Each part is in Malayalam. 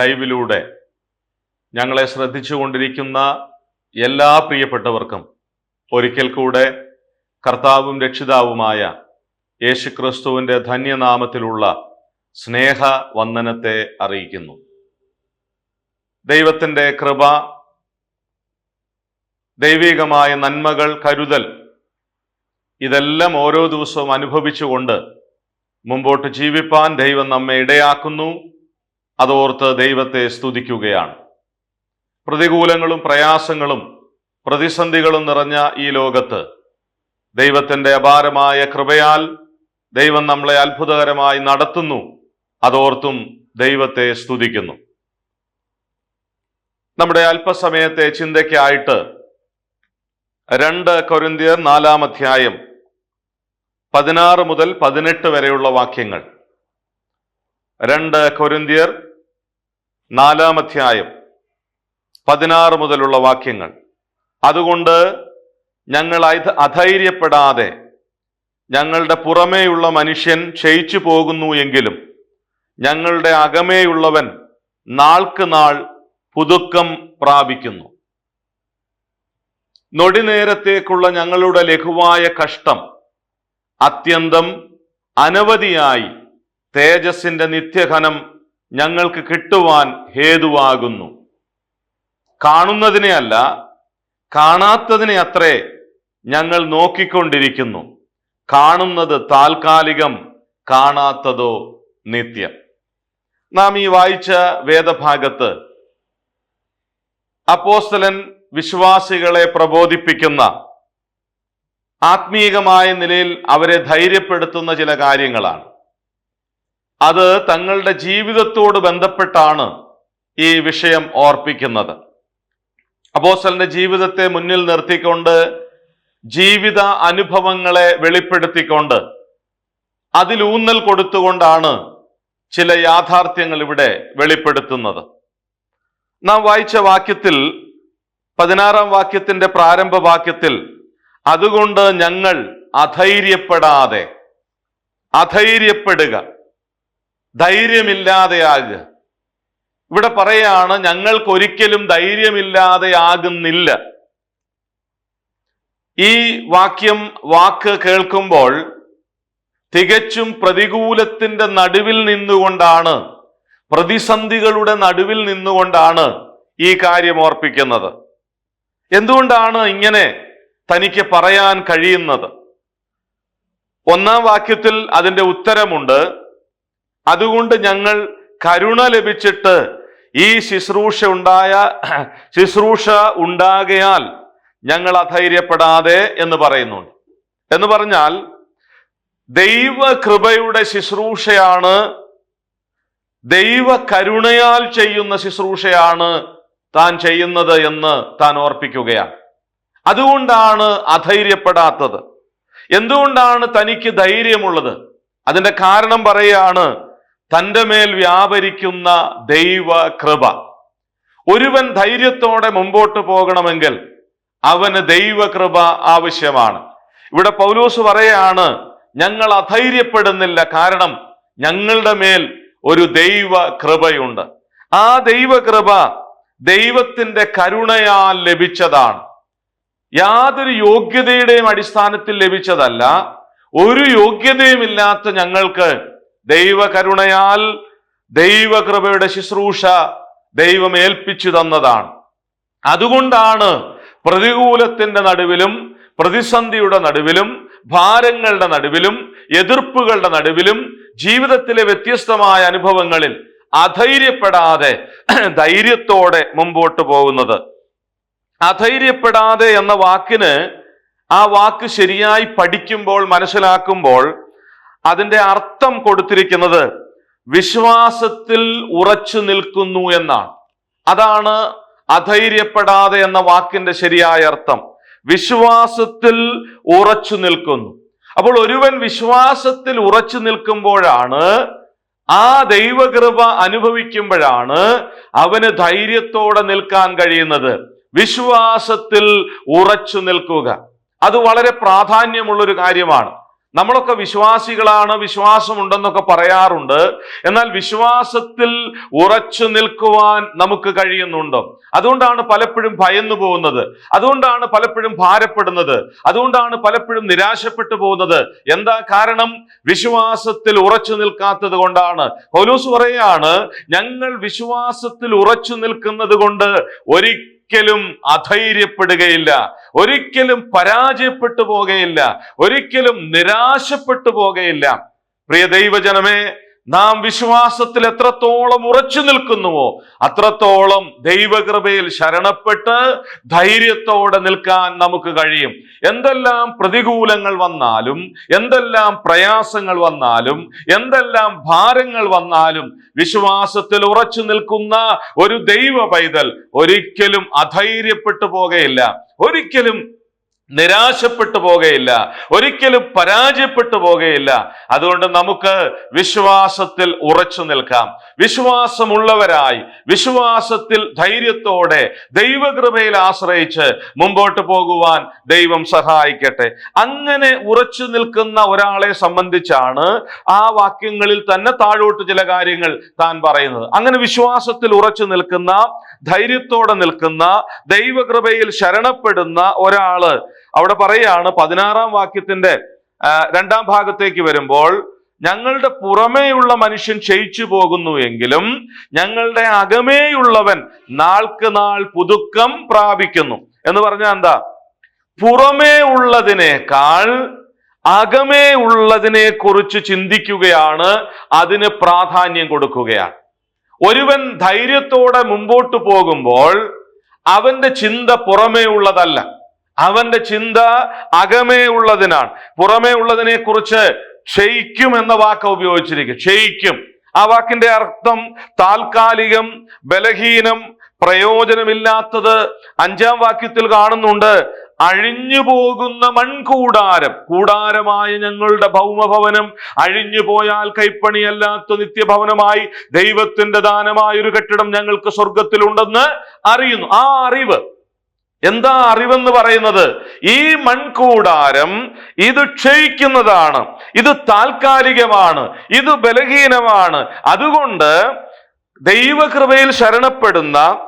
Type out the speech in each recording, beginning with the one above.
ലൈവിലൂടെ ഞങ്ങളെ ശ്രദ്ധിച്ചുകൊണ്ടിരിക്കുന്ന എല്ലാ പ്രിയപ്പെട്ടവർക്കും ഒരിക്കൽ കൂടെ കർത്താവും രക്ഷിതാവുമായ യേശുക്രിസ്തുവിന്റെ ധന്യനാമത്തിലുള്ള സ്നേഹ വന്ദനത്തെ അറിയിക്കുന്നു. ദൈവത്തിന്റെ കൃപ ദൈവികമായ നന്മകൾ കരുതൽ ഇതെല്ലാം ഓരോ ദിവസവും അനുഭവിച്ചുകൊണ്ട് മുമ്പോട്ട് ജീവിപ്പാൻ ദൈവം നമ്മെ ഇടയാക്കുന്നു. അതോർത്ത് ദൈവത്തെ സ്തുതിക്കുകയാണ്. പ്രതികൂലങ്ങളും പ്രയാസങ്ങളും പ്രതിസന്ധികളും നിറഞ്ഞ ഈ ലോകത്ത് ദൈവത്തിന്റെ അപാരമായ കൃപയാൽ ദൈവം നമ്മളെ അത്ഭുതകരമായി നടത്തുന്നു. അതോർത്തും ദൈവത്തെ സ്തുതിക്കുന്നു. നമ്മുടെ അല്പസമയത്തെ ചിന്തയ്ക്കായിട്ട് രണ്ട് കൊരിന്തിയർ നാലാം അധ്യായം പതിനാറ് മുതൽ പതിനെട്ട് വരെയുള്ള വാക്യങ്ങൾ. രണ്ട് കൊരിന്തിയർ നാലാം അധ്യായം പതിനാറ് മുതലുള്ള വാക്യങ്ങൾ. അതുകൊണ്ട് ഞങ്ങൾ അധ- അധൈര്യപ്പെടാതെ ഞങ്ങളുടെ പുറമേയുള്ള മനുഷ്യൻ ക്ഷയിച്ചു പോകുന്നു എങ്കിലും ഞങ്ങളുടെ അകമേയുള്ളവൻ നാൾക്ക് നാൾ പുതുക്കം പ്രാപിക്കുന്നു. നൊടിനേരത്തേക്കുള്ള ഞങ്ങളുടെ ലഘുവായ കഷ്ടം അത്യന്തം അനവധിയായി തേജസ്സിന്റെ നിത്യഘനം ഞങ്ങൾക്ക് കിട്ടുവാൻ ഹേതുവാകുന്നു. കാണുന്നതിനെ അല്ല കാണാത്തതിനെ അത്രേ ഞങ്ങൾ നോക്കിക്കൊണ്ടിരിക്കുന്നു. കാണുന്നത് താൽക്കാലികം കാണാത്തതോ നിത്യം. നാം ഈ വായിച്ച വേദഭാഗത്ത് അപ്പോസ്തലൻ വിശ്വാസികളെ പ്രബോധിപ്പിക്കുന്ന ആത്മീയമായ നിലയിൽ അവരെ ധൈര്യപ്പെടുത്തുന്ന ചില കാര്യങ്ങളാണ്. അത് തങ്ങളുടെ ജീവിതത്തോട് ബന്ധപ്പെട്ടാണ് ഈ വിഷയം ഓർപ്പിക്കുന്നത്. അപ്പോസ്തലന്റെ ജീവിതത്തെ മുന്നിൽ നിർത്തിക്കൊണ്ട് ജീവിത അനുഭവങ്ങളെ വെളിപ്പെടുത്തിക്കൊണ്ട് അതിലൂന്നൽ കൊടുത്തുകൊണ്ടാണ് ചില യാഥാർത്ഥ്യങ്ങൾ ഇവിടെ വെളിപ്പെടുത്തുന്നത്. നാം വായിച്ച വാക്യത്തിൽ പതിനാറാം വാക്യത്തിന്റെ പ്രാരംഭ വാക്യത്തിൽ അതുകൊണ്ട് ഞങ്ങൾ അധൈര്യപ്പെടാതെ അധൈര്യപ്പെടുക ധൈര്യമില്ലാതെയാകുക ഇവിടെ പറയാണ് ഞങ്ങൾക്കൊരിക്കലും ധൈര്യമില്ലാതെയാകുന്നില്ല. ഈ വാക്യം വാക്ക് കേൾക്കുമ്പോൾ തികച്ചും പ്രതികൂലത്തിന്റെ നടുവിൽ നിന്നുകൊണ്ടാണ് പ്രതിസന്ധികളുടെ നടുവിൽ നിന്നുകൊണ്ടാണ് ഈ കാര്യം ഓർപ്പിക്കുന്നത്. എന്തുകൊണ്ടാണ് ഇങ്ങനെ തനിക്ക് പറയാൻ കഴിയുന്നത്? ഒന്നാം വാക്യത്തിൽ അതിന്റെ ഉത്തരമുണ്ട് അതുകൊണ്ട് ഞങ്ങൾ കരുണ ലഭിച്ചിട്ട് ഈ ശുശ്രൂഷ ഉണ്ടായ ശുശ്രൂഷ ഉണ്ടാകയാൽ ഞങ്ങൾ അധൈര്യപ്പെടാതെ എന്ന് പറയുന്നുണ്ട്. എന്ന് പറഞ്ഞാൽ ദൈവ കൃപയുടെ ശുശ്രൂഷയാണ് ദൈവ കരുണയാൽ ചെയ്യുന്ന ശുശ്രൂഷയാണ് താൻ ചെയ്യുന്നത് എന്ന് താൻ ഓർപ്പിക്കുകയാണ്. അതുകൊണ്ടാണ് അധൈര്യപ്പെടാത്തത്. എന്തുകൊണ്ടാണ് തനിക്ക് ധൈര്യമുള്ളത്? അതിന്റെ കാരണം പറയാണ് തന്റെ മേൽ വ്യാപരിക്കുന്ന ദൈവ കൃപ. ഒരുവൻ ധൈര്യത്തോടെ മുമ്പോട്ട് പോകണമെങ്കിൽ അവന് ദൈവകൃപ ആവശ്യമാണ്. ഇവിടെ പൗലോസ് പറയാണ് ഞങ്ങൾ അധൈര്യപ്പെടുന്നില്ല കാരണം ഞങ്ങളുടെ മേൽ ഒരു ദൈവ കൃപയുണ്ട്. ആ ദൈവകൃപ ദൈവത്തിന്റെ കരുണയാൽ ലഭിച്ചതാണ്. യാതൊരു യോഗ്യതയുടെയും അടിസ്ഥാനത്തിൽ ലഭിച്ചതല്ല ഒരു യോഗ്യതയുമില്ലാത്ത ഞങ്ങൾക്ക് ദൈവകരുണയാൽ ദൈവകൃപയുടെ ശുശ്രൂഷ ദൈവം ഏൽപ്പിച്ചു തന്നതാണ്. അതുകൊണ്ടാണ് പ്രതികൂലത്തിന്റെ നടുവിലും പ്രതിസന്ധിയുടെ നടുവിലും ഭാരങ്ങളുടെ നടുവിലും എതിർപ്പുകളുടെ നടുവിലും ജീവിതത്തിലെ വ്യത്യസ്തമായ അനുഭവങ്ങളിൽ അധൈര്യപ്പെടാതെ ധൈര്യത്തോടെ മുമ്പോട്ട് പോകുന്നത്. അധൈര്യപ്പെടാതെ എന്ന വാക്കിന് ആ വാക്ക് ശരിയായി പഠിക്കുമ്പോൾ മനസ്സിലാക്കുമ്പോൾ അതിന്റെ അർത്ഥം കൊടുത്തിരിക്കുന്നത് വിശ്വാസത്തിൽ ഉറച്ചു നിൽക്കുന്നു എന്നാണ്. അതാണ് അധൈര്യപ്പെടാതെ എന്ന വാക്കിന്റെ ശരിയായ അർത്ഥം. വിശ്വാസത്തിൽ ഉറച്ചു നിൽക്കുന്നു. അപ്പോൾ ഒരുവൻ വിശ്വാസത്തിൽ ഉറച്ചു നിൽക്കുമ്പോഴാണ് ആ ദൈവകൃപ അനുഭവിക്കുമ്പോഴാണ് അവന് ധൈര്യത്തോടെ നിൽക്കാൻ കഴിയുന്നത്. വിശ്വാസത്തിൽ ഉറച്ചു നിൽക്കുക. അത് വളരെ പ്രാധാന്യമുള്ളൊരു കാര്യമാണ്. നമ്മളൊക്കെ വിശ്വാസികളാണ് വിശ്വാസമുണ്ടെന്നൊക്കെ പറയാറുണ്ട്. എന്നാൽ വിശ്വാസത്തിൽ ഉറച്ചു നിൽക്കുവാൻ നമുക്ക് കഴിയുന്നുണ്ടോ. അതുകൊണ്ടാണ് പലപ്പോഴും ഭയന്നു പോകുന്നത്. അതുകൊണ്ടാണ് പലപ്പോഴും ഭാരപ്പെടുന്നത്. അതുകൊണ്ടാണ് പലപ്പോഴും നിരാശപ്പെട്ടു പോകുന്നത്. എന്താ കാരണം? വിശ്വാസത്തിൽ ഉറച്ചു നിൽക്കാത്തത് കൊണ്ടാണ്. പൗലൂസ് പറയാണ് ഞങ്ങൾ വിശ്വാസത്തിൽ ഉറച്ചു നിൽക്കുന്നത് കൊണ്ട് ഒരിക്കലും അധൈര്യപ്പെടുകയില്ല. ഒരിക്കലും പരാജയപ്പെട്ടു പോകുകയില്ല ഒരിക്കലും നിരാശപ്പെട്ടു പോകുകയില്ല പ്രിയ ദൈവജനമേ നാം വിശ്വാസത്തിൽ എത്രത്തോളം ഉറച്ചു നിൽക്കുന്നുവോ അത്രത്തോളം ദൈവകൃപയിൽ ശരണപ്പെട്ട് ധൈര്യത്തോടെ നിൽക്കാൻ നമുക്ക് കഴിയും. എന്തെല്ലാം പ്രതികൂലങ്ങൾ വന്നാലും എന്തെല്ലാം പ്രയാസങ്ങൾ വന്നാലും എന്തെല്ലാം ഭാരങ്ങൾ വന്നാലും വിശ്വാസത്തിൽ ഉറച്ചു നിൽക്കുന്ന ഒരു ദൈവ പൈതൽ ഒരിക്കലും അധൈര്യപ്പെട്ടു പോകയില്ല. ഒരിക്കലും നിരാശപ്പെട്ടു പോകുകയില്ല ഒരിക്കലും പരാജയപ്പെട്ടു പോകുകയില്ല അതുകൊണ്ട് നമുക്ക് വിശ്വാസത്തിൽ ഉറച്ചു നിൽക്കാം. വിശ്വാസമുള്ളവരായി വിശ്വാസത്തിൽ ധൈര്യത്തോടെ ദൈവകൃപയിൽ ആശ്രയിച്ച് മുമ്പോട്ട് പോകുവാൻ ദൈവം സഹായിക്കട്ടെ. അങ്ങനെ ഉറച്ചു നിൽക്കുന്ന ഒരാളെ സംബന്ധിച്ചാണ് ആ വാക്യങ്ങളിൽ തന്നെ താഴോട്ട് ചില കാര്യങ്ങൾ താൻ പറയുന്നത്. അങ്ങനെ വിശ്വാസത്തിൽ ഉറച്ചു നിൽക്കുന്ന ധൈര്യത്തോടെ നിൽക്കുന്ന ദൈവകൃപയിൽ ശരണപ്പെടുന്ന ഒരാൾ അവിടെ പറയാണ് പതിനാറാം വാക്യത്തിന്റെ രണ്ടാം ഭാഗത്തേക്ക് വരുമ്പോൾ ഞങ്ങളുടെ പുറമേയുള്ള മനുഷ്യൻ ക്ഷയിച്ചു പോകുന്നു എങ്കിലും ഞങ്ങളുടെ അകമേയുള്ളവൻ നാൾക്ക് നാൾ പുതുക്കം പ്രാപിക്കുന്നു. എന്ന് പറഞ്ഞാൽ എന്താ? പുറമേ ഉള്ളതിനേക്കാൾ അകമേ ഉള്ളതിനെ കുറിച്ച് ചിന്തിക്കുകയാണ് അതിന് പ്രാധാന്യം കൊടുക്കുകയാണ്. ഒരുവൻ ധൈര്യത്തോടെ മുമ്പോട്ട് പോകുമ്പോൾ അവന്റെ ചിന്ത പുറമേ ഉള്ളതല്ല അവന്റെ ചിന്ത അകമേ ഉള്ളതിനാണ് പുറമേ ഉള്ളതിനെ കുറിച്ച് ക്ഷയിക്കും എന്ന വാക്ക് ഉപയോഗിച്ചിരിക്കും. ക്ഷയിക്കും. ആ വാക്കിന്റെ അർത്ഥം താൽക്കാലികം ബലഹീനം പ്രയോജനമില്ലാത്തത് അഞ്ചാം വാക്യത്തിൽ കാണുന്നുണ്ട്. അഴിഞ്ഞു പോകുന്ന മൺകൂടാരം കൂടാരമായ ഞങ്ങളുടെ ഭൗമഭവനം അഴിഞ്ഞു പോയാൽ കൈപ്പണിയല്ലാത്ത നിത്യഭവനമായി ദൈവത്തിന്റെ ദാനമായ ഒരു കെട്ടിടം ഞങ്ങൾക്ക് സ്വർഗത്തിലുണ്ടെന്ന് അറിയുന്നു. ആ അറിവ് എന്താ അറിവെന്ന് പറയുന്നത്? ഈ മൺകൂടാരം ഇത് ക്ഷയിക്കുന്നതാണ് ഇത് താൽക്കാലികമാണ് ഇത് ബലഹീനമാണ്. അതുകൊണ്ട് ദൈവകൃപയിൽ ശരണപ്പെടുന്ന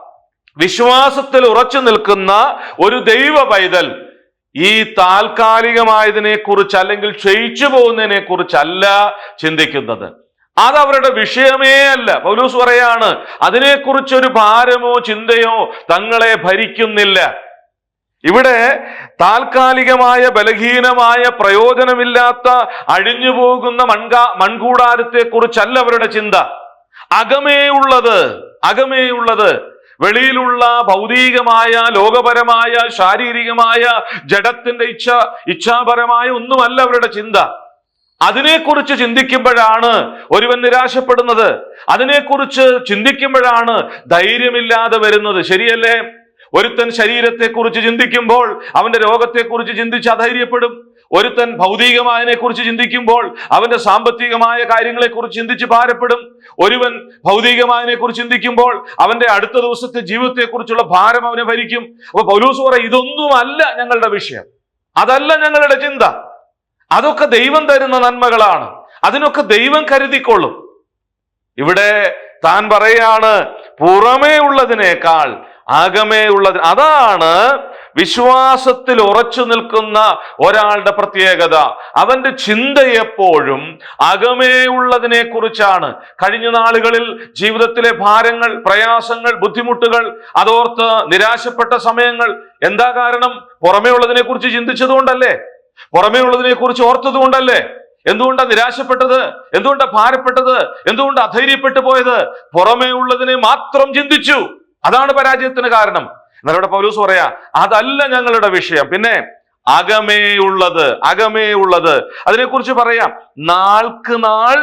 വിശ്വാസത്തിൽ ഉറച്ചു നിൽക്കുന്ന ഒരു ദൈവ പൈതൽ ഈ താൽക്കാലികമായതിനെ കുറിച്ച് അല്ലെങ്കിൽ ക്ഷയിച്ചു പോകുന്നതിനെ കുറിച്ചല്ല ചിന്തിക്കുന്നത്. അത് അവരുടെ വിഷയമേ അല്ല. പൗലൂസ് പറയാണ് അതിനെക്കുറിച്ചൊരു ഭാരമോ ചിന്തയോ തങ്ങളെ ഭരിക്കുന്നില്ല. ഇവിടെ താൽക്കാലികമായ ബലഹീനമായ പ്രയോജനമില്ലാത്ത അഴിഞ്ഞു പോകുന്ന മൺകാ മൺകൂടാരത്തെ കുറിച്ചല്ല അവരുടെ ചിന്ത. അകമേയുള്ളത് അകമേയുള്ളത് വെളിയിലുള്ള ഭൗതികമായ ലോകപരമായ ശാരീരികമായ ജഡത്തിന്റെ ഇച്ഛ ഇച്ഛാപരമായ ഒന്നുമല്ല അവരുടെ ചിന്ത. അതിനെക്കുറിച്ച് ചിന്തിക്കുമ്പോഴാണ് ഒരുവൻ നിരാശപ്പെടുന്നത്. അതിനെക്കുറിച്ച് ചിന്തിക്കുമ്പോഴാണ് ധൈര്യമില്ലാതെ വരുന്നത്. ശരിയല്ലേ? ഒരുത്തൻ ശരീരത്തെക്കുറിച്ച് ചിന്തിക്കുമ്പോൾ അവന്റെ രോഗത്തെക്കുറിച്ച് ചിന്തിച്ച് അധൈര്യപ്പെടും. ഒരുത്തൻ ഭൗതികമായതിനെ കുറിച്ച് ചിന്തിക്കുമ്പോൾ അവന്റെ സാമ്പത്തികമായ കാര്യങ്ങളെക്കുറിച്ച് ചിന്തിച്ച് ഭാരപ്പെടും. ഒരുവൻ ഭൗതികമായതിനെ കുറിച്ച് ചിന്തിക്കുമ്പോൾ അവന്റെ അടുത്ത ദിവസത്തെ ജീവിതത്തെക്കുറിച്ചുള്ള ഭാരം അവനെ ഭരിക്കും. അപ്പൊ പൗലൂസ് പറ ഇതൊന്നുമല്ല ഞങ്ങളുടെ വിഷയം. അതല്ല ഞങ്ങളുടെ ചിന്ത. അതൊക്കെ ദൈവം തരുന്ന നന്മകളാണ്. അതിനൊക്കെ ദൈവം കരുതിക്കൊള്ളും. ഇവിടെ താൻ പറയാണ് പുറമേ ഉള്ളതിനേക്കാൾ അകമേ ഉള്ളത്. അതാണ് വിശ്വാസത്തിൽ ഉറച്ചു നിൽക്കുന്ന ഒരാളുടെ പ്രത്യേകത. അവന്റെ ചിന്ത എപ്പോഴും അകമേ ഉള്ളതിനെ കുറിച്ചാണ് കഴിഞ്ഞ നാളുകളിൽ ജീവിതത്തിലെ ഭാരങ്ങൾ പ്രയാസങ്ങൾ ബുദ്ധിമുട്ടുകൾ അതോർത്ത് നിരാശപ്പെട്ട സമയങ്ങൾ എന്താ കാരണം? പുറമേ ഉള്ളതിനെ കുറിച്ച് ചിന്തിച്ചതുകൊണ്ടല്ലേ? പുറമേ ഉള്ളതിനെ കുറിച്ച് ഓർത്തത് കൊണ്ടല്ലേ എന്തുകൊണ്ടാ നിരാശപ്പെട്ടത്? എന്തുകൊണ്ടാ ഭാരപ്പെട്ടത്? എന്തുകൊണ്ട് അധൈര്യപ്പെട്ടു പോയത്? പുറമേ ഉള്ളതിനെ മാത്രം ചിന്തിച്ചു. അതാണ് പരാജയത്തിന് കാരണം. എന്നാൽ ഇവിടെ പൗലൂസ് പറയാ അതല്ല ഞങ്ങളുടെ വിഷയം. പിന്നെ അകമേ ഉള്ളത് അകമേ ഉള്ളത് അതിനെക്കുറിച്ച് പറയാം നാൾക്ക് നാൾ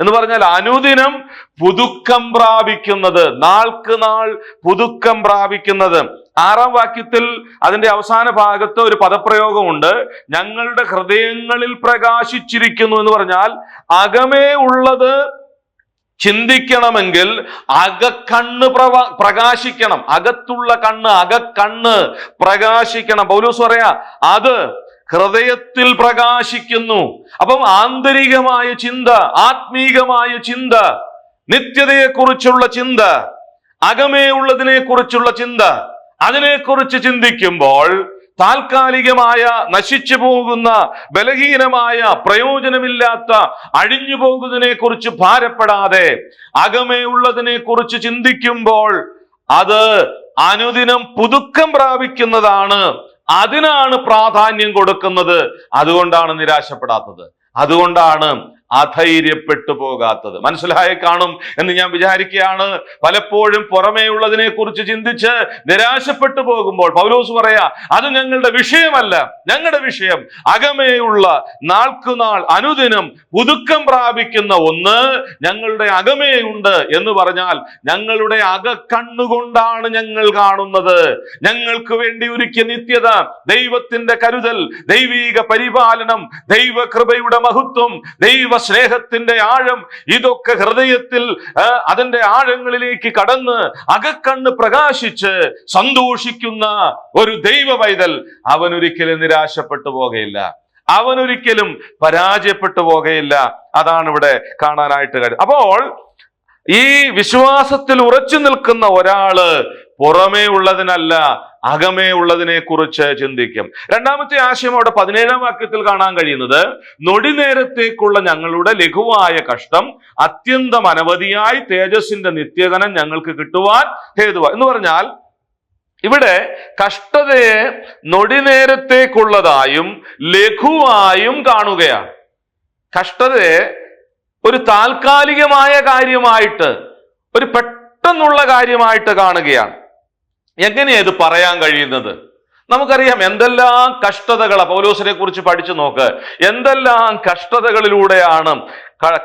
എന്ന് പറഞ്ഞാൽ അനുദിനം പുതുക്കം പ്രാപിക്കുന്നത് നാൾക്ക് നാൾ പുതുക്കം പ്രാപിക്കുന്നത്. ആറാം വാക്യത്തിൽ അതിന്റെ അവസാന ഭാഗത്ത് ഒരു പദപ്രയോഗമുണ്ട് ഞങ്ങളുടെ ഹൃദയങ്ങളിൽ പ്രകാശിച്ചിരിക്കുന്നു എന്ന് പറഞ്ഞാൽ അകമേ ഉള്ളത് ചിന്തിക്കണമെങ്കിൽ അകക്കണ്ണ് പ്രവ പ്രകാശിക്കണം. അകത്തുള്ള കണ്ണ് അകക്കണ്ണ് പ്രകാശിക്കണം. പൗലൂസ് പറയാ അത് ഹൃദയത്തിൽ പ്രകാശിക്കുന്നു. അപ്പം ആന്തരികമായ ചിന്ത ആത്മീകമായ ചിന്ത നിത്യതയെക്കുറിച്ചുള്ള ചിന്ത അകമേ ഉള്ളതിനെ കുറിച്ചുള്ള ചിന്ത അതിനെക്കുറിച്ച് ചിന്തിക്കുമ്പോൾ താൽക്കാലികമായ നശിച്ചു പോകുന്ന ബലഹീനമായ പ്രയോജനമില്ലാത്ത അഴിഞ്ഞു പോകുന്നതിനെ കുറിച്ച് ഭാരപ്പെടാതെ അകമേ ഉള്ളതിനെ കുറിച്ച് ചിന്തിക്കുമ്പോൾ അത് അനുദിനം പുതുക്കം പ്രാപിക്കുന്നതാണ്. അതിനാണ് പ്രാധാന്യം കൊടുക്കുന്നത്. അതുകൊണ്ടാണ് നിരാശപ്പെടാത്തത്. അതുകൊണ്ടാണ് അധൈര്യപ്പെട്ടു പോകാത്തത്. മനസ്സിലായി കാണും എന്ന് ഞാൻ വിചാരിക്കുകയാണ്. പലപ്പോഴും പുറമേ ഉള്ളതിനെ കുറിച്ച് ചിന്തിച്ച് നിരാശപ്പെട്ടു പോകുമ്പോൾ പൗലോസ് പറയാ അത് ഞങ്ങളുടെ വിഷയമല്ല. ഞങ്ങളുടെ വിഷയം അകമേയുള്ള നാൾക്കുനാൾ അനുദിനം പുതുക്കം പ്രാപിക്കുന്ന ഒന്ന് ഞങ്ങളുടെ അകമേയുണ്ട് എന്ന് പറഞ്ഞാൽ ഞങ്ങളുടെ അക കണ്ണുകൊണ്ടാണ് ഞങ്ങൾ കാണുന്നത്. ഞങ്ങൾക്ക് വേണ്ടി ഒരുക്കിയ നിത്യത ദൈവത്തിന്റെ കരുതൽ ദൈവീക പരിപാലനം ദൈവകൃപയുടെ മഹത്വം ദൈവ സ്നേഹത്തിന്റെ ആഴം ഇതൊക്കെ ഹൃദയത്തിൽ അതിന്റെ ആഴങ്ങളിലേക്ക് കടന്ന് അകക്കണ്ണ് പ്രകാശിച്ച് സന്തോഷിക്കുന്ന ഒരു ദൈവ പൈതൽ അവനൊരിക്കലും നിരാശപ്പെട്ടു പോകയില്ല. അവനൊരിക്കലും പരാജയപ്പെട്ടു പോകയില്ല. അതാണ് ഇവിടെ കാണാനായിട്ട് കാര്യം. അപ്പോൾ ഈ വിശ്വാസത്തിൽ ഉറച്ചു നിൽക്കുന്ന ഒരാൾ പുറമേ ഉള്ളതിനല്ല അകമേ ഉള്ളതിനെ കുറിച്ച് ചിന്തിക്കും. രണ്ടാമത്തെ ആശയം അവിടെ പതിനേഴാം വാക്യത്തിൽ കാണാൻ കഴിയുന്നത് നൊടി നേരത്തേക്കുള്ള ഞങ്ങളുടെ ലഘുവായ കഷ്ടം അത്യന്തം അനവധിയായി തേജസ്സിന്റെ നിത്യകനം ഞങ്ങൾക്ക് കിട്ടുവാൻ ഹേതുവ. എന്ന് പറഞ്ഞാൽ ഇവിടെ കഷ്ടതയെ നൊടി നേരത്തേക്കുള്ളതായും ലഘുവായും കാണുകയാണ്. കഷ്ടതയെ ഒരു താൽക്കാലികമായ കാര്യമായിട്ട് ഒരു പെട്ടെന്നുള്ള കാര്യമായിട്ട് കാണുകയാണ്. എങ്ങനെയാ ഇത് പറയാൻ കഴിയുന്നത്? നമുക്കറിയാം എന്തെല്ലാം കഷ്ടതകളാ പൗലോസിനെ കുറിച്ച് പഠിച്ചു നോക്ക്. എന്തെല്ലാം കഷ്ടതകളിലൂടെയാണ്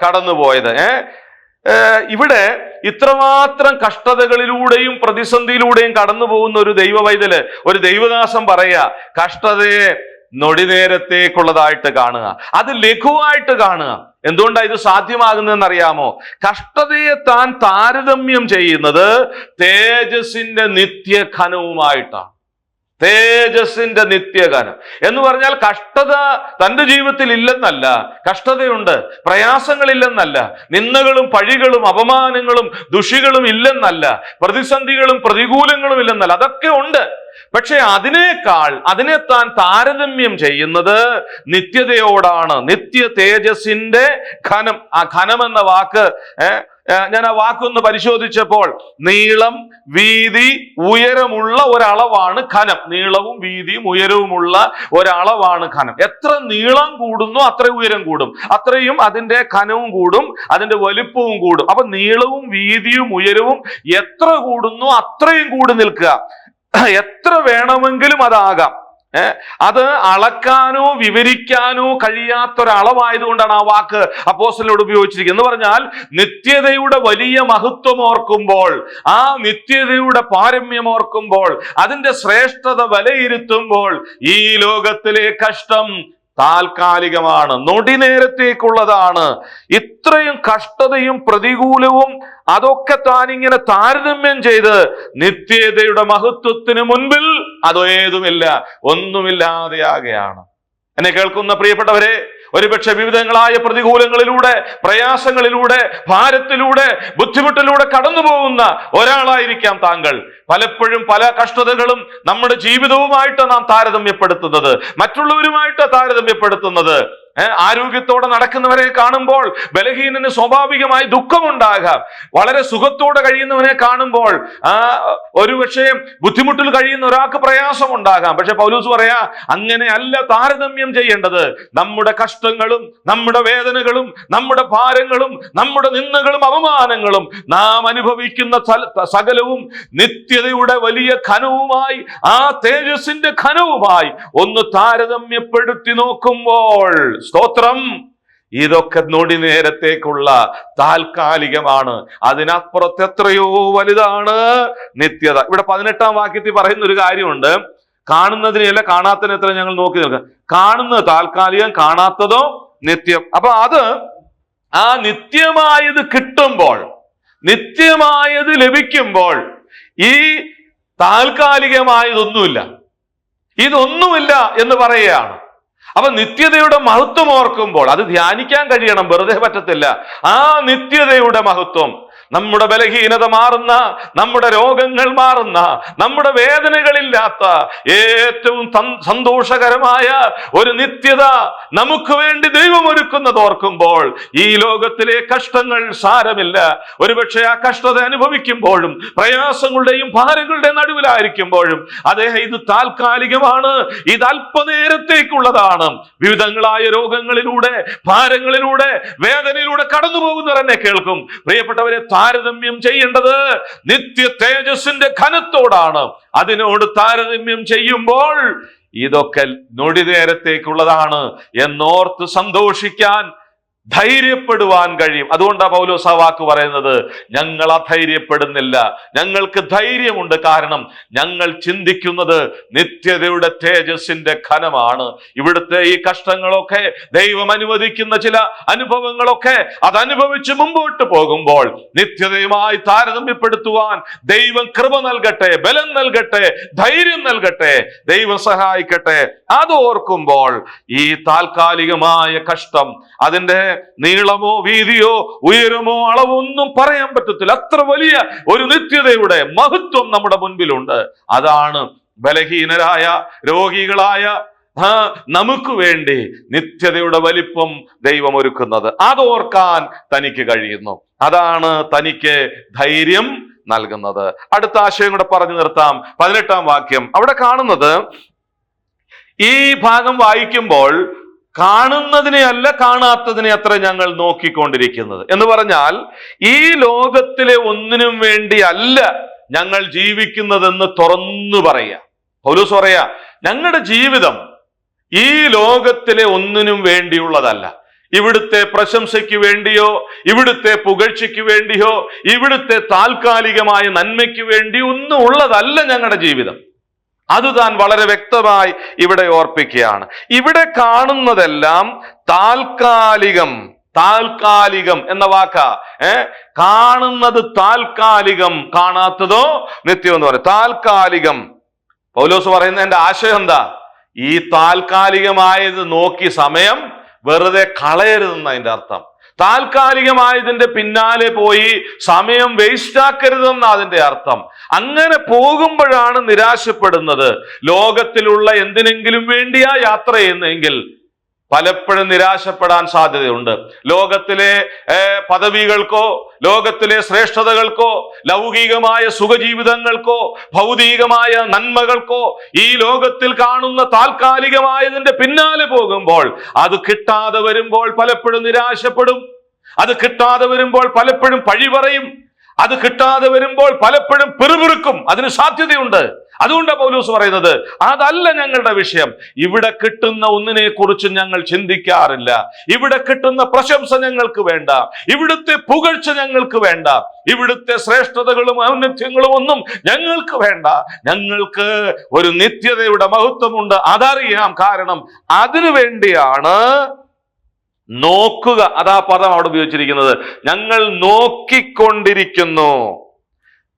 കടന്നുപോയത് ഏ? ഏ, ഇവിടെ ഇത്രമാത്രം കഷ്ടതകളിലൂടെയും പ്രതിസന്ധിയിലൂടെയും കടന്നു പോകുന്ന ഒരു ദൈവവൈതൽ ഒരു ദൈവദാസം പറയുക കഷ്ടതയെ നൊടി നേരത്തേക്കുള്ളതായിട്ട് കാണുക. അത് ലഘുവായിട്ട് കാണുക. എന്തുകൊണ്ടാണ് ഇത് സാധ്യമാകുന്നതെന്ന് അറിയാമോ കഷ്ടതയെ താൻ താരതമ്യം ചെയ്യുന്നത് തേജസിന്റെ നിത്യഘനവുമായിട്ടാണ്. തേജസിന്റെ നിത്യകനം എന്ന് പറഞ്ഞാൽ കഷ്ടത തന്റെ ജീവിതത്തിൽ ഇല്ലെന്നല്ല. കഷ്ടതയുണ്ട് പ്രയാസങ്ങളില്ലെന്നല്ല. നിന്ദകളും പഴികളും അപമാനങ്ങളും ദുഷികളും ഇല്ലെന്നല്ല. പ്രതിസന്ധികളും പ്രതികൂലങ്ങളും ഇല്ലെന്നല്ല. അതൊക്കെ ഉണ്ട്. പക്ഷെ അതിനേക്കാൾ അതിനെ താൻ താരതമ്യം ചെയ്യുന്നത് നിത്യതയോടാണ്. നിത്യ തേജസിന്റെ ഘനം. ആ ഘനം എന്ന വാക്ക് ഞാൻ ആ വാക്കൊന്ന് പരിശോധിച്ചപ്പോൾ നീളം വീതി ഉയരമുള്ള ഒരളവാണ് ഖനം നീളവും വീതിയും ഉയരവുമുള്ള ഒരളവാണ് ഖനം എത്ര നീളം കൂടുന്നു അത്ര ഉയരം കൂടും. അത്രയും അതിന്റെ ഖനവും കൂടും അതിന്റെ വലുപ്പവും കൂടും. അപ്പൊ നീളവും വീതിയും ഉയരവും എത്ര കൂടുന്നു അത്രയും കൂടി നിൽക്കുക. എത്ര വേണമെങ്കിലും അതാകാം. അത് അളക്കാനോ വിവരിക്കാനോ കഴിയാത്തൊരളവായതുകൊണ്ടാണ് ആ വാക്ക് അപ്പോസ്റ്റലിനോട് ഉപയോഗിച്ചിരിക്കുന്നത്. എന്ന് പറഞ്ഞാൽ നിത്യതയുടെ വലിയ മഹത്വം ഓർക്കുമ്പോൾ ആ നിത്യതയുടെ പാരമ്യം ഓർക്കുമ്പോൾ അതിന്റെ ശ്രേഷ്ഠത വിലയിരുത്തുമ്പോൾ ഈ ലോകത്തിലെ കഷ്ടം താൽക്കാലികമാണ് നൊടി നേരത്തേക്കുള്ളതാണ് ഇത്രയും കഷ്ടതയും പ്രതികൂലവും അതൊക്കെ താൻ ഇങ്ങനെ താരതമ്യം ചെയ്ത് നിത്യതയുടെ മഹത്വത്തിന് മുൻപിൽ അതേതുമില്ല ഒന്നുമില്ലാതെയാകെയാണ്. എന്നെ കേൾക്കുന്ന പ്രിയപ്പെട്ടവരെ ഒരുപക്ഷെ വിവിധങ്ങളായ പ്രതികൂലങ്ങളിലൂടെ പ്രയാസങ്ങളിലൂടെ ഭാരത്തിലൂടെ ബുദ്ധിമുട്ടിലൂടെ കടന്നു പോകുന്ന ഒരാളായിരിക്കാം താങ്കൾ. പലപ്പോഴും പല കഷ്ടതകളും നമ്മുടെ ജീവിതവുമായിട്ട് നാം താരതമ്യപ്പെടുത്തുന്നത്. മറ്റുള്ളവരുമായിട്ട് താരതമ്യപ്പെടുത്തുന്നത്. ആരോഗ്യത്തോടെ നടക്കുന്നവരെ കാണുമ്പോൾ ബലഹീനന് സ്വാഭാവികമായി ദുഃഖമുണ്ടാകാം. വളരെ സുഖത്തോടെ കഴിയുന്നവനെ കാണുമ്പോൾ ആ ഒരുപക്ഷെ ബുദ്ധിമുട്ടിൽ കഴിയുന്ന ഒരാൾക്ക് പ്രയാസം ഉണ്ടാകാം പക്ഷെ പൗലൂസ് പറയാ അങ്ങനെയല്ല താരതമ്യം ചെയ്യേണ്ടത്. നമ്മുടെ കഷ്ടങ്ങളും നമ്മുടെ വേദനകളും നമ്മുടെ ഭാരങ്ങളും നമ്മുടെ നിന്ദകളും അപമാനങ്ങളും നാം അനുഭവിക്കുന്ന സകലവും നിത്യതയുടെ വലിയ ഖനവുമായി ആ തേജസ്സിന്റെ ഖനവുമായി ഒന്ന് താരതമ്യപ്പെടുത്തി നോക്കുമ്പോൾ സ്തോത്രം. ഇതൊക്കെ നൊടി നേരത്തേക്കുള്ള താൽക്കാലികമാണ്. അതിനപ്പുറത്ത് എത്രയോ വലുതാണ് നിത്യത. ഇവിടെ പതിനെട്ടാം വാക്യത്തിൽ പറയുന്ന ഒരു കാര്യമുണ്ട്. കാണുന്നതിനെയല്ല കാണാത്തതിനെ എത്ര ഞങ്ങൾ നോക്കി നിൽക്കുക. കാണുന്നത് താൽക്കാലികം കാണാത്തതോ നിത്യം. അപ്പൊ അത് ആ നിത്യമായത് കിട്ടുമ്പോൾ നിത്യമായത് ലഭിക്കുമ്പോൾ ഈ താൽക്കാലികമായതൊന്നുമില്ല. ഇതൊന്നുമില്ല എന്ന് പറയുകയാണ്. അപ്പൊ നിത്യതയുടെ മഹത്വം ഓർക്കുമ്പോൾ അത് ധ്യാനിക്കാൻ കഴിയണം വെറുതെ പറ്റത്തില്ല. ആ നിത്യതയുടെ മഹത്വം. നമ്മുടെ ബലഹീനത മാറുന്ന നമ്മുടെ രോഗങ്ങൾ മാറുന്ന നമ്മുടെ വേദനകളില്ലാത്ത ഏറ്റവും സന്തോഷകരമായ ഒരു നിത്യത നമുക്ക് വേണ്ടി ദൈവം ഒരുക്കുന്നത് ഓർക്കുമ്പോൾ ഈ ലോകത്തിലെ കഷ്ടങ്ങൾ സാരമില്ല. ഒരുപക്ഷെ ആ കഷ്ടത അനുഭവിക്കുമ്പോഴും പ്രയാസങ്ങളുടെയും ഭാരങ്ങളുടെയും നടുവിലായിരിക്കുമ്പോഴും അദ്ദേഹം ഇത് താൽക്കാലികമാണ് ഇത് അല്പനേരത്തേക്കുള്ളതാണ്. വിവിധങ്ങളായ രോഗങ്ങളിലൂടെ ഭാരങ്ങളിലൂടെ വേദനയിലൂടെ കടന്നു പോകുന്നവർ എന്നെ കേൾക്കും. പ്രിയപ്പെട്ടവരെ താരതമ്യം ചെയ്യേണ്ടത് നിത്യ തേജസ്സിന്റെ ഘനത്തോടാണ്. അതിനോട് താരതമ്യം ചെയ്യുമ്പോൾ ഇതൊക്കെ നൊടി നേരത്തേക്കുള്ളതാണ് എന്നോർത്ത് സന്തോഷിക്കാൻ ധൈര്യപ്പെടുവാൻ കഴിയും. അതുകൊണ്ടാണ് പൗലോസ് വാക്ക് പറയുന്നത് ഞങ്ങൾ അധൈര്യപ്പെടുന്നില്ല. ഞങ്ങൾക്ക് ധൈര്യമുണ്ട്. കാരണം ഞങ്ങൾ ചിന്തിക്കുന്നത് നിത്യതയുടെ തേജസ്സിന്റെ ഘനമാണ്. ഇവിടുത്തെ ഈ കഷ്ടങ്ങളൊക്കെ ദൈവം അനുവദിക്കുന്ന ചില അനുഭവങ്ങളൊക്കെ അതനുഭവിച്ച് മുമ്പോട്ട് പോകുമ്പോൾ നിത്യതയുമായി താരതമ്യപ്പെടുത്തുവാൻ ദൈവം കൃപ നൽകട്ടെ ബലം നൽകട്ടെ ധൈര്യം നൽകട്ടെ ദൈവം സഹായിക്കട്ടെ. അതോർക്കുമ്പോൾ ഈ താൽക്കാലികമായ കഷ്ടം അതിന്റെ നീളമോ വീതിയോ ഉയരമോ അളവൊന്നും പറയാൻ പറ്റത്തില്ല. അത്ര വലിയ ഒരു നിത്യതയുടെ മഹത്വം നമ്മുടെ മുൻപിലുണ്ട്. അതാണ് ബലഹീനരായ രോഗികളായ നമുക്ക് വേണ്ടി നിത്യതയുടെ വലിപ്പം ദൈവം ഒരുക്കുന്നത്. അതോർക്കാൻ തനിക്ക് കഴിയുന്നു. അതാണ് തനിക്ക് ധൈര്യം നൽകുന്നത്. അടുത്ത ആശയം കൂടെ പറഞ്ഞു നിർത്താം. പതിനെട്ടാം വാക്യം. അവിടെ കാണുന്നത് ഈ ഭാഗം വായിക്കുമ്പോൾ കാണുന്നതിനെ അല്ല കാണാത്തതിനെ അത്ര ഞങ്ങൾ നോക്കിക്കൊണ്ടിരിക്കുന്നത്. എന്ന് പറഞ്ഞാൽ ഈ ലോകത്തിലെ ഒന്നിനും വേണ്ടി അല്ല ഞങ്ങൾ ജീവിക്കുന്നതെന്ന് തുറന്നു പറയാ പൗലൂസ് പറയാ ഞങ്ങളുടെ ജീവിതം ഈ ലോകത്തിലെ ഒന്നിനും വേണ്ടിയുള്ളതല്ല. ഇവിടുത്തെ പ്രശംസയ്ക്ക് വേണ്ടിയോ ഇവിടുത്തെ പുകഴ്ചയ്ക്ക് വേണ്ടിയോ ഇവിടുത്തെ താൽക്കാലികമായ നന്മയ്ക്ക് വേണ്ടി ഒന്നും ഉള്ളതല്ല ഞങ്ങളുടെ ജീവിതം. അത് താൻ വളരെ വ്യക്തമായി ഇവിടെ ഓർപ്പിക്കുകയാണ്. ഇവിടെ കാണുന്നതെല്ലാം താൽക്കാലികം താൽക്കാലികം എന്ന വാക്ക. ഏ? കാണുന്നത് താൽക്കാലികം കാണാത്തതോ നിത്യം എന്ന് പറയും. താൽക്കാലികം. പൗലോസ് പറയുന്നതിന്റെ ആശയം എന്താ? ഈ താൽക്കാലികമായത് നോക്കി സമയം വെറുതെ കളയരുതെന്ന് അതിന്റെ അർത്ഥം. താൽക്കാലികമായതിന്റെ പിന്നാലെ പോയി സമയം വേസ്റ്റ് ആക്കരുതെന്ന അതിന്റെ അർത്ഥം. അങ്ങനെ പോകുമ്പോഴാണ് നിരാശപ്പെടുന്നത്. ലോകത്തിലുള്ള എന്തിനെങ്കിലും വേണ്ടിയാ യാത്ര ചെയ്യുന്നതെങ്കിൽ പലപ്പോഴും നിരാശപ്പെടാൻ സാധ്യതയുണ്ട്. ലോകത്തിലെ പദവികൾക്കോ ലോകത്തിലെ ശ്രേഷ്ഠതകൾക്കോ ലൗകികമായ സുഖജീവിതങ്ങൾക്കോ ഭൗതികമായ നന്മകൾക്കോ ഈ ലോകത്തിൽ കാണുന്ന താൽക്കാലികമായതിന്റെ പിന്നാലെ പോകുമ്പോൾ അത് കിട്ടാതെ വരുമ്പോൾ പലപ്പോഴും നിരാശപ്പെടും. അത് കിട്ടാതെ വരുമ്പോൾ പലപ്പോഴും പഴി പറയും. അത് കിട്ടാതെ വരുമ്പോൾ പലപ്പോഴും പിറുപിറുക്കും. അതിന് സാധ്യതയുണ്ട്. അതുകൊണ്ടാണ് പൗലൂസ് പറയുന്നത് അതല്ല ഞങ്ങളുടെ വിഷയം. ഇവിടെ കിട്ടുന്ന ഒന്നിനെ കുറിച്ച് ഞങ്ങൾ ചിന്തിക്കാറില്ല. ഇവിടെ കിട്ടുന്ന പ്രശംസ ഞങ്ങൾക്ക് വേണ്ട. ഇവിടുത്തെ പുകഴ്ച ഞങ്ങൾക്ക് വേണ്ട. ഇവിടുത്തെ ശ്രേഷ്ഠതകളും ഔന്നത്യങ്ങളും ഒന്നും ഞങ്ങൾക്ക് വേണ്ട. ഞങ്ങൾക്ക് ഒരു നിത്യതയുടെ മഹത്വമുണ്ട്. അതറിയാം കാരണം അതിനു വേണ്ടിയാണ് നോക്കുക. അതാ പദം അവിടെ ഉപയോഗിച്ചിരിക്കുന്നത്. ഞങ്ങൾ നോക്കിക്കൊണ്ടിരിക്കുന്നു.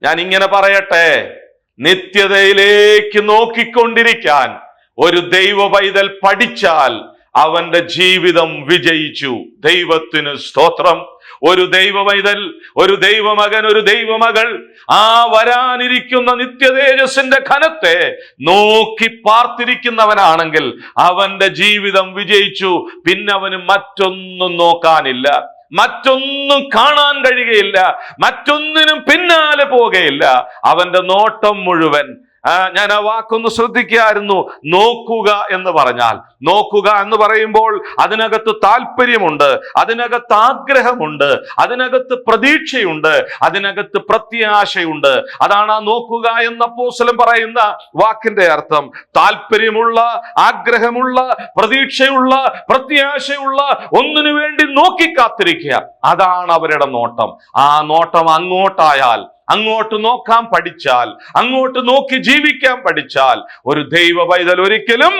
ഞാൻ ഇങ്ങനെ പറയട്ടെ. നിത്യതയിലേക്ക് നോക്കിക്കൊണ്ടിരിക്കാൻ ഒരു ദൈവ പൈതൽ പഠിച്ചാൽ അവന്റെ ജീവിതം വിജയിച്ചു. ദൈവത്തിന് സ്തോത്രം. ഒരു ദൈവ പൈതൽ ഒരു ദൈവമകൻ ഒരു ദൈവമകൾ ആ വരാനിരിക്കുന്ന നിത്യതേജസിന്റെ ഘനത്തെ നോക്കി പാർത്തിരിക്കുന്നവനാണെങ്കിൽ അവന്റെ ജീവിതം വിജയിച്ചു. പിന്നെ അവന് മറ്റൊന്നും നോക്കാനില്ല. മറ്റൊന്നും കാണാൻ കഴിയുകയില്ല. മറ്റൊന്നിനും പിന്നാലെ പോകുകയില്ല അവന്റെ നോട്ടം മുഴുവൻ ഞാൻ ആ വാക്കൊന്ന് ശ്രദ്ധിക്കായിരുന്നു. നോക്കുക എന്ന് പറഞ്ഞാൽ. നോക്കുക എന്ന് പറയുമ്പോൾ അതിനകത്ത് താല്പര്യമുണ്ട് അതിനകത്ത് ആഗ്രഹമുണ്ട് അതിനകത്ത് പ്രതീക്ഷയുണ്ട് അതിനകത്ത് പ്രത്യാശയുണ്ട്. അതാണ് ആ നോക്കുക എന്ന പോസ്ലം പറയുന്ന വാക്കിന്റെ അർത്ഥം. താല്പര്യമുള്ള ആഗ്രഹമുള്ള പ്രതീക്ഷയുള്ള പ്രത്യാശയുള്ള ഒന്നിനു വേണ്ടി നോക്കി കാത്തിരിക്കുക. അതാണ് അവരുടെ നോട്ടം. ആ നോട്ടം അങ്ങോട്ടായാൽ അങ്ങോട്ട് നോക്കാൻ പഠിച്ചാൽ അങ്ങോട്ട് നോക്കി ജീവിക്കാൻ പഠിച്ചാൽ ഒരു ദൈവ പൈതൽ ഒരിക്കലും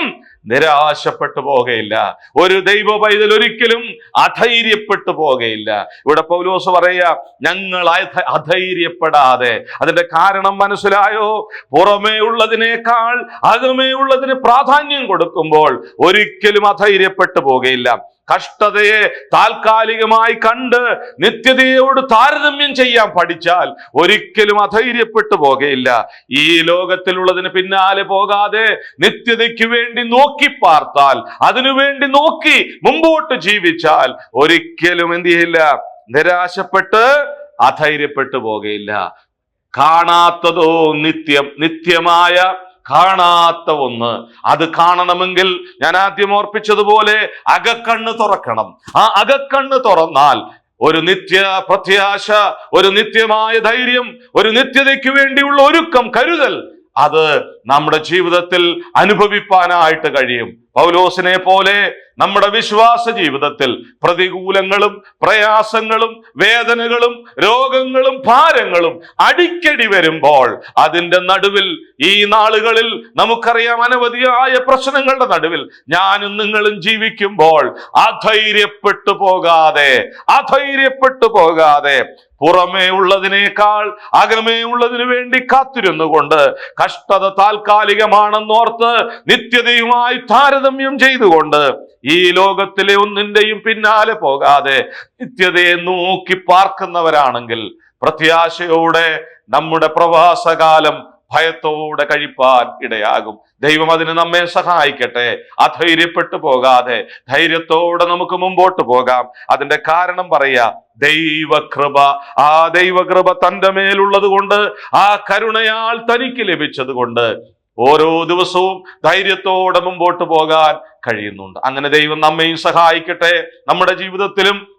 നിരാശപ്പെട്ടു പോകുകയില്ല ഒരു ദൈവ പൈതൽ ഒരിക്കലും അധൈര്യപ്പെട്ടു പോകുകയില്ല ഇവിടെ പൗലോസ് പറയുക ഞങ്ങൾ അധൈര്യപ്പെടാതെ. അതിന്റെ കാരണം മനസ്സിലായോ? പുറമേ ഉള്ളതിനേക്കാൾ അകമേ ഉള്ളതിന് പ്രാധാന്യം കൊടുക്കുമ്പോൾ ഒരിക്കലും അധൈര്യപ്പെട്ടു പോകുകയില്ല കഷ്ടതയെ താൽക്കാലികമായി കണ്ട് നിത്യതയോട് താരതമ്യം ചെയ്യാൻ പഠിച്ചാൽ ഒരിക്കലും അധൈര്യപ്പെട്ടു പോകയില്ല ഈ ലോകത്തിലുള്ളതിന് പിന്നാലെ പോകാതെ നിത്യതയ്ക്ക് വേണ്ടി നോക്കി പാർത്താൽ അതിനുവേണ്ടി നോക്കി മുമ്പോട്ട് ജീവിച്ചാൽ ഒരിക്കലും എന്ത് ചെയ്യില്ല നിരാശപ്പെട്ട് അധൈര്യപ്പെട്ടു പോകയില്ല കാണാത്തതോ നിത്യം നിത്യമായ കാണാത്ത ഒന്ന് അത് കാണണമെങ്കിൽ ഞാൻ ആദ്യം ഓർപ്പിച്ചതുപോലെ അകക്കണ്ണ് തുറക്കണം. ആ അകക്കണ്ണ് തുറന്നാൽ ഒരു നിത്യ പ്രത്യാശ ഒരു നിത്യമായ ധൈര്യം ഒരു നിത്യതയ്ക്ക് വേണ്ടിയുള്ള ഒരുക്കം കരുതൽ അത് നമ്മുടെ ജീവിതത്തിൽ അനുഭവിപ്പാനായിട്ട് കഴിയും. പൗലോസിനെ പോലെ നമ്മുടെ വിശ്വാസ ജീവിതത്തിൽ പ്രതികൂലങ്ങളും പ്രയാസങ്ങളും വേദനകളും രോഗങ്ങളും ഭാരങ്ങളും അടിക്കടി വരുമ്പോൾ അതിന്റെ നടുവിൽ ഈ നാളുകളിൽ നമുക്കറിയാം അനവധിയായ പ്രശ്നങ്ങളുടെ നടുവിൽ ഞാനും നിങ്ങളും ജീവിക്കുമ്പോൾ അധൈര്യപ്പെട്ടു പോകാതെ അധൈര്യപ്പെട്ടു പോകാതെ പുറമേ ഉള്ളതിനേക്കാൾ അകമേ ഉള്ളതിനു വേണ്ടി കാത്തിരുന്നുകൊണ്ട് കഷ്ടത താൽക്കാലികമാണെന്നോർത്ത് നിത്യതയുമായി താരതമ്യം ചെയ്തുകൊണ്ട് ഈ ലോകത്തിലെ ഒന്നിന്റെയും പിന്നാലെ പോകാതെ നിത്യതയെ നോക്കി പാർക്കുന്നവരാണെങ്കിൽ പ്രത്യാശയോടെ നമ്മുടെ പ്രവാസകാലം ഭയത്തോടെ കഴിപ്പാൻ ഇടയാകും. ദൈവം അതിന് നമ്മെ സഹായിക്കട്ടെ. അധൈര്യപ്പെട്ടു പോകാതെ ധൈര്യത്തോടെ നമുക്ക് മുമ്പോട്ട് പോകാം. അതിന്റെ കാരണം പറയാ ദൈവകൃപ. ആ ദൈവകൃപ തന്റെ മേലുള്ളത് കൊണ്ട് ആ കരുണയാൽ തനിക്ക് ലഭിച്ചത് കൊണ്ട് ഓരോ ദിവസവും ധൈര്യത്തോടെ മുമ്പോട്ട് പോകാൻ കഴിയുന്നുണ്ട്. അങ്ങനെ ദൈവം നമ്മയും സഹായിക്കട്ടെ. നമ്മുടെ ജീവിതത്തിലും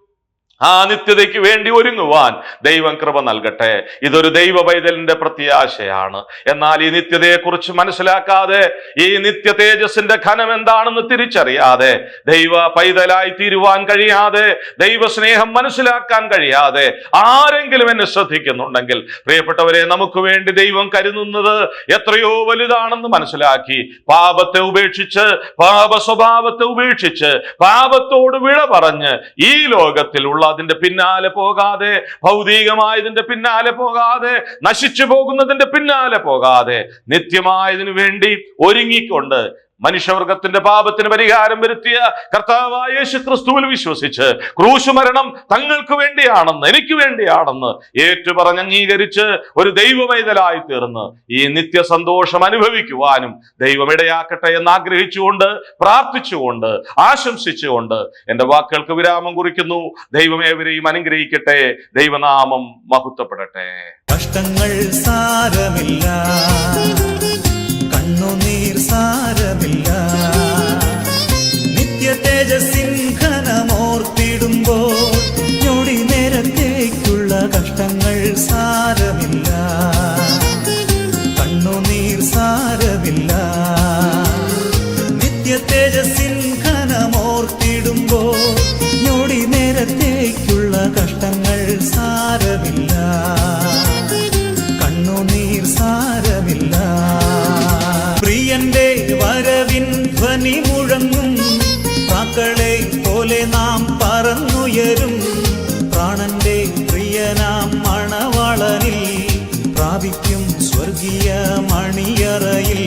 ആ നിത്യതയ്ക്ക് വേണ്ടി ഒരുങ്ങുവാൻ ദൈവം കൃപ നൽകട്ടെ. ഇതൊരു ദൈവ പൈതലിന്റെ പ്രത്യാശയാണ്. എന്നാൽ ഈ നിത്യതയെക്കുറിച്ച് മനസ്സിലാക്കാതെ ഈ നിത്യ തേജസിന്റെ ഘനം എന്താണെന്ന് തിരിച്ചറിയാതെ ദൈവ പൈതലായി തീരുവാൻ കഴിയാതെ ദൈവ സ്നേഹം മനസ്സിലാക്കാൻ കഴിയാതെ ആരെങ്കിലും എന്നെ ശ്രദ്ധിക്കുന്നുണ്ടെങ്കിൽ പ്രിയപ്പെട്ടവരെ നമുക്ക് വേണ്ടി ദൈവം കരുതുന്നത് എത്രയോ വലുതാണെന്ന് മനസ്സിലാക്കി പാപത്തെ ഉപേക്ഷിച്ച് പാപ സ്വഭാവത്തെ ഉപേക്ഷിച്ച് പാപത്തോട് വിള പറഞ്ഞ് ഈ ലോകത്തിലുള്ള അതിന്റെ പിന്നാലെ പോകാതെ ഭൗതികമായതിന്റെ പിന്നാലെ പോകാതെ നശിച്ചു പോകുന്നതിന്റെ പിന്നാലെ പോകാതെ നിത്യമായതിനു വേണ്ടി ഒരുങ്ങിക്കൊണ്ട് മനുഷ്യവർഗത്തിന്റെ പാപത്തിന് പരിഹാരം വരുത്തിയ കർത്താവായ യേശു ക്രിസ്തുവിൽ വിശ്വസിച്ച് ക്രൂശുമരണം തങ്ങൾക്ക് വേണ്ടിയാണെന്ന് എനിക്ക് വേണ്ടിയാണെന്ന് ഏറ്റുപറഞ്ഞ് അംഗീകരിച്ച് ഒരു ദൈവമൈതലായി തീർന്ന് ഈ നിത്യസന്തോഷം അനുഭവിക്കുവാനും ദൈവമിടയാക്കട്ടെ എന്ന് ആഗ്രഹിച്ചുകൊണ്ട് പ്രാർത്ഥിച്ചുകൊണ്ട് ആശംസിച്ചുകൊണ്ട് എന്റെ വാക്കുകൾക്ക് വിരാമം കുറിക്കുന്നു. ദൈവമേവരെയും അനുഗ്രഹിക്കട്ടെ. ദൈവനാമം മഹത്വപ്പെടട്ടെ. കഷ്ടങ്ങൾ സാരമില്ല. കണ്ണുനീർ സാരമില്ല പറന്നുയരും പ്രാണന്റെ പ്രിയനാം മണവാളനിൽ പ്രാപിക്കും സ്വർഗീയ മണിയറയിൽ.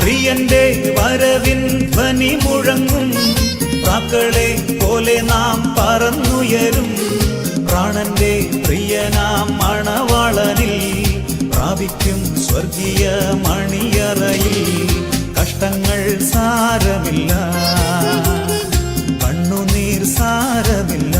പ്രിയന്റെ വരവിൻ ധ്വനി മുഴങ്ങും പ്രാക്കളെ പോലെ നാം പറന്നുയരും. പ്രാണന്റെ പ്രിയനാം മണവാളനിൽ പ്രാപിക്കും സ്വർഗീയ മണിയറയിൽ. കഷ്ടങ്ങൾ സാരമില്ല. സാരമില്ല.